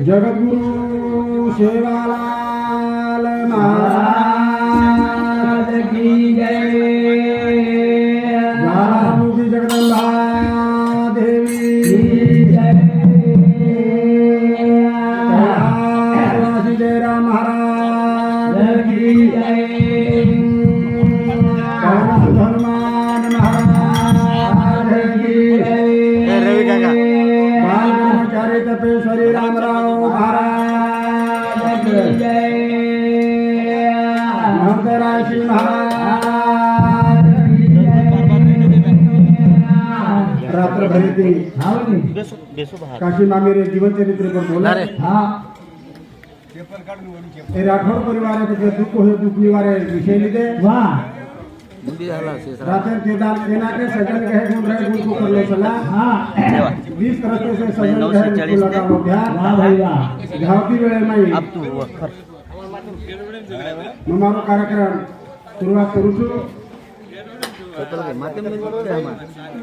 जगद्गुरु सेवालाल महाराज की जय। काशी नामेरे जीवनचरित्र हे। राठोड परिवार त्याचे दुख हो, हे दुःख निवारे विषय लिहिते वा रातर के दाल सेना के सजन कहे गुण रहे गुण को कर लो सला। हां। बीस तरह से सजन कहे गुण लगा हो ध्यान वाह भाई। वाह धावती वेळ नाही अब तू ममारो कार्यक्रम सुरुवात करू છું चल के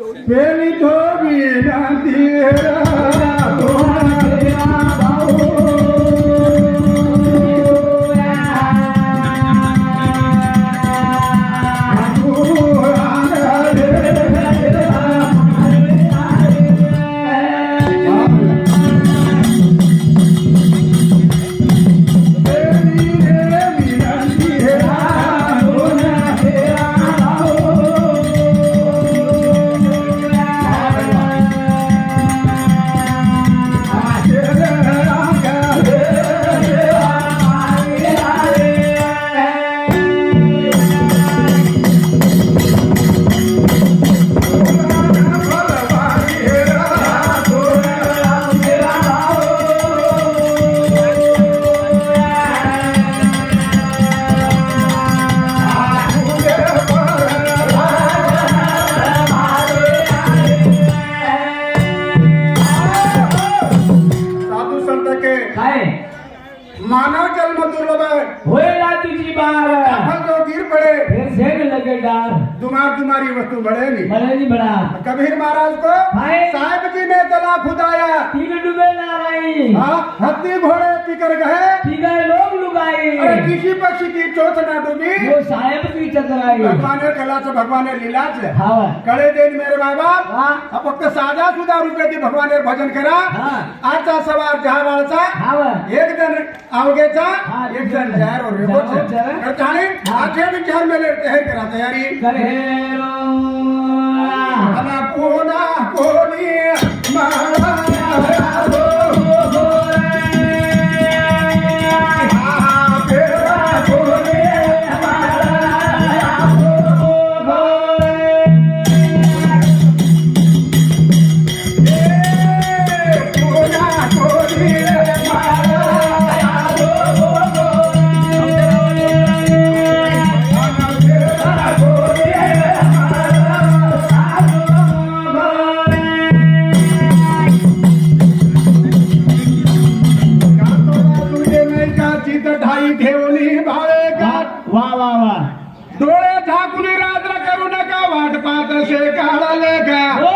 दुमार दुमारी वस्तु बढ़े नहीं। कबीर महाराज को। साहेब जी ने तला खुदाया। हाँ, हत्ती घोड़े पीकर गए। अरे किसी पक्षी की चोट ना डूबी। साहेब की चतुराई। भगवान ने कला से भगवान ने लीला से। हा। कळे देन मेरे बाय बाप हा फक्त साधा सुद्धा रुपयाची भगवान भजन करा। हा। आजचा सवार जहावाळचा एक जण आवगेचा एक जण जाहीर और रेबोचे. तर हा. आठे विचार मेले तयार करा तयारी करेलो अना कोना ठेवली भाळे का वा वा वा. डोळे झाकून रात्र करू नका. वाट पाहत असे काढाले का?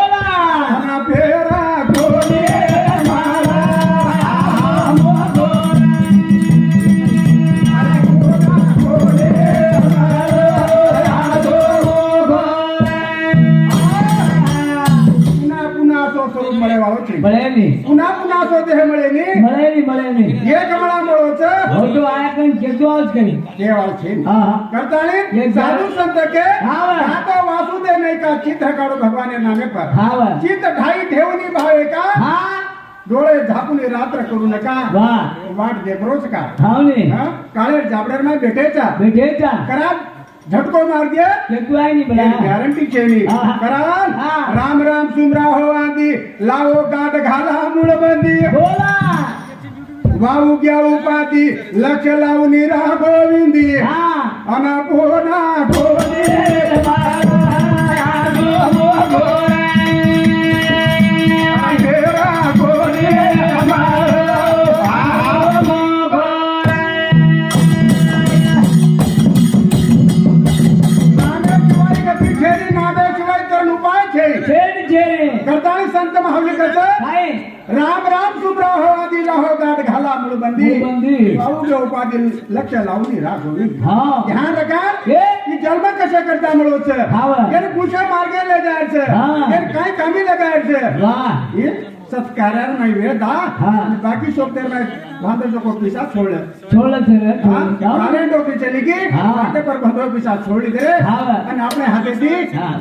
मळे पुन्हा पुन्हा होतो आयकन आज ते वाचे साधू संत के आता दे नाही का चित काढो भगवान नामे पर हां चित ढाई ठेवनी भावे का हा डोळे झाकून रात्र करू नका वाट देबरोच का काळे जाबडर नाही भेटेचा भेटेचा करा झटको मार दिया. झटको है नहीं बड़ा गारंटी चेनी करान राम राम सुमरा हो आदि. लाओ गाट घाला मुड़ बंदी बोला. वाऊ क्या उपाधि? लक्ष्य लाऊ निरा गोविंदी. हाँ. बोना हो गोविंदी उपाधी लक्ष लावून राखोवी ध्यान रखा. हे? की जन्म कशा करता मिळवचं? हाव. याने कुशा मार्गाला जायचं हा. याने काय कामी लगायचं? वा. हे सत्कार्याला नाही वेळ दा. हा. बाकी सोबत नाही. बांधवचं को पिसा सोडलं. छोड़ सर काले डोकी चली की हा. वाटे पर बंधव पिसा छोडी दे. आणि आपल्या हातेची हा.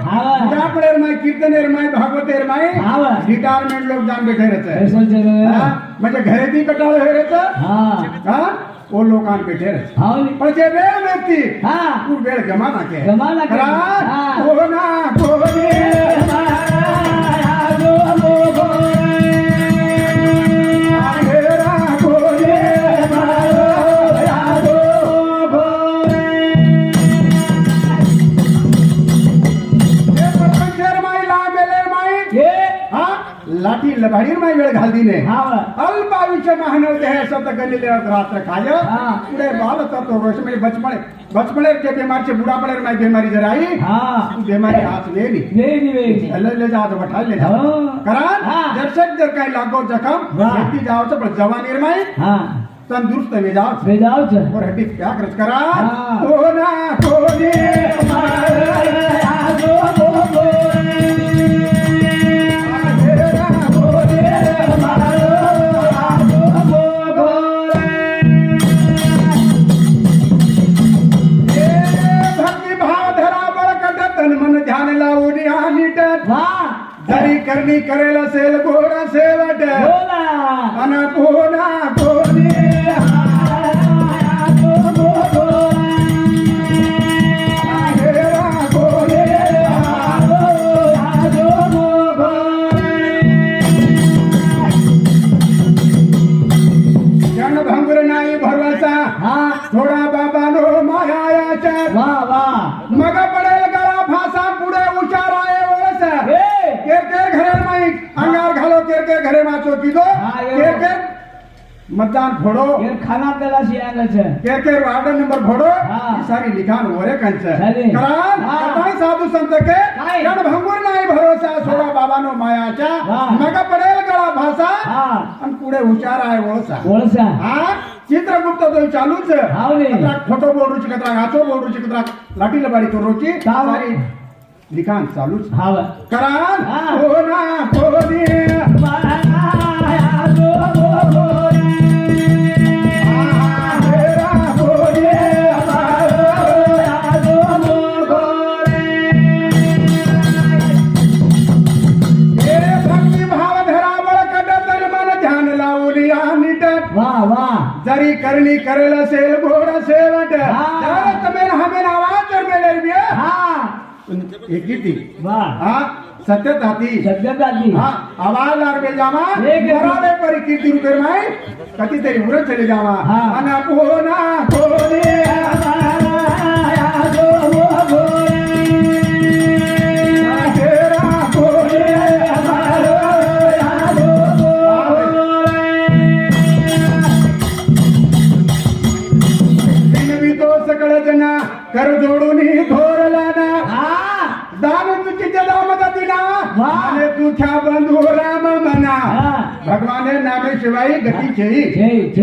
हा. डापड़ेर माय कीर्तनेर माय भागवतेर हा. रिटायरमेंट लोग जान बैठे रहते हा? म्हणजे घरेती कटाळ हे रहत हा हा ओ लोकांना बैठे रहते पण जे वेळ व्यक्ती हा तू वेळ गमा ना के गमा ना के. खरा? हा. कोणा कोणी घेरा माय वेळ घाल दिले हाव अल्प आयुष्य महानव देह सत गलिले रात्र खाय हा. पुढे बाल तत्व म्हणजे बचपणे बचपणे जे बीमारचे बुढापणे माय बीमारी जर आई हा. बीमारी हात वेरी ले ले जा बैठा ले हो. करा हा. दर्शक जर काही लागो जखम. व्यक्ती जावचं पण जवानीर माय हा. तंदुरुस्त बेजाव छ और हड्डी क्या करत करा हा. कोना कोणी करेल असेल गोड सेवट बोला. अन कोणा शियांगल छ केर केर वार्ड नंबर फोडो हा. ही सारी लिखाण वरे कंच चालेल. करान हा. कताई साधू संत के? जन भंगुर नाही भरोसा सोडा बाबानो मायाच्या हा. मग पडेल गळा भासा हा आणि पुढे उचार आहे वळसा ओळसा हा चित्रगुप्त तो चालूच. कतरा खोटो बोलूची कतरा गाचो बोलूची कतरा लाठी लबाडी करूची का वा? सारी लिखाण चालूच करान करेल असेल घोड सेवट हा. तर तमेन हमेन आवाज तर मेले हा? हे. किती? हा सत्यत हाती हा आवाज जामा. एक परी कीर्ती रुपये माय. कधी तरी उरत चले जावा. हा. अना कोणा कोणी शिवाय गती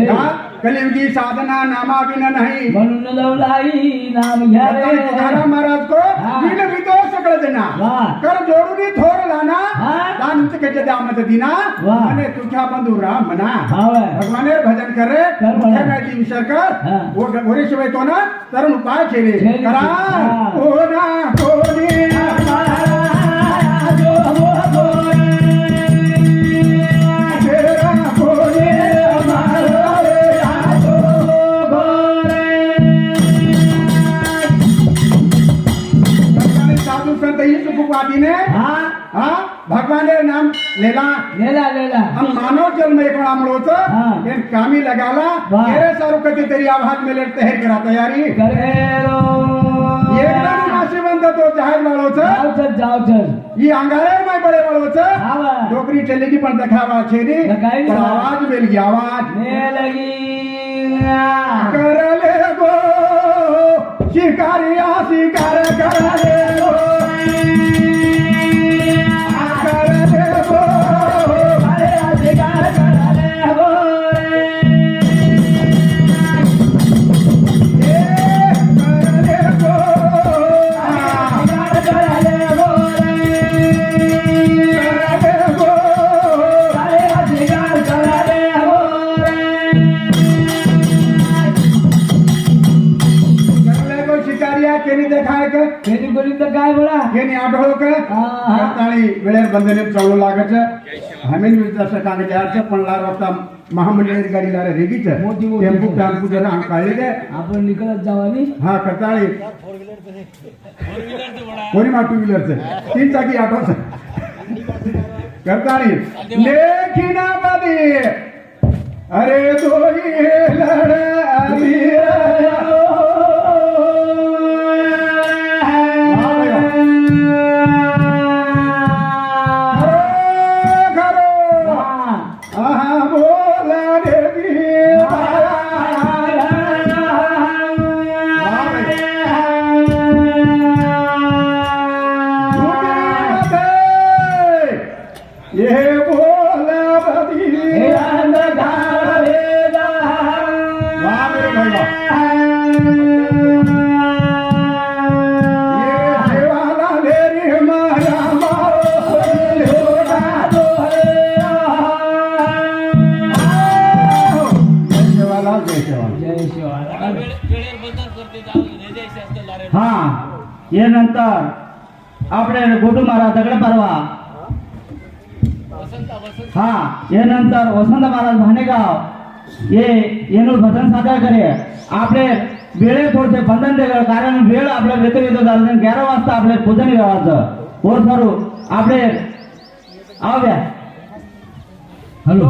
हा? कलियुगी साधना नामा बिना नाही म्हणून लवलाई नाम घ्या तुकाराम महाराज को. बिन वितो सकळ वा. कर जोडून थोरला ना हा. दान चुकीच्या दामता दिना. आणि तुझ्या बंधू राम म्हणा भगवाने भजन करे माहिती विचार कर. वो- गोरेशिवाय तो ना तरुण उपाय केले. करा कोणी लेला लेला लेला हम मानव जन्म एक बड़ा मड़ोत इन कामी लगाला. तेरे सारू कति तेरी आवाज में लेट तहर करा तैयारी. करेरो एकदम नाशिवंत तो जाहिर मड़ोत जाओ चल जाओ चल. ये अंगारे में बड़े मड़ोत डोकरी चलेगी पर दिखावा छेरी आवाज मिल गई आवाज. कर ले गो शिकारिया शिकार कर ले गो. करताळी वेळेर बंधने चालू लागत हमें जसं कागद यायचं पण लार वाजता महामंडळाची गाडी लार रेगीच. मोठी मोठी. टेम्पू टेम्पू जरा अंग काढले ते. आपण निघत जाऊ आणि? हा करताळी कोणी मा टू व्हीलरचं तीन चाकी ऑटोच करताळी लेखिना बदी अरे दोही लढाई. ये बोला बदी वाह मेरे भाई वाह हा यानंतर वसंत महाराज भानेगाव ये येणूर भजन सादर करे. आपले वेळे थोडसे बंधन देगळ कारण वेळ आपल्या व्यतिरिक्त झालं ग्यारा वाजता आपले पूजन गावाचं. और सरू आपले आव्या हॅलो.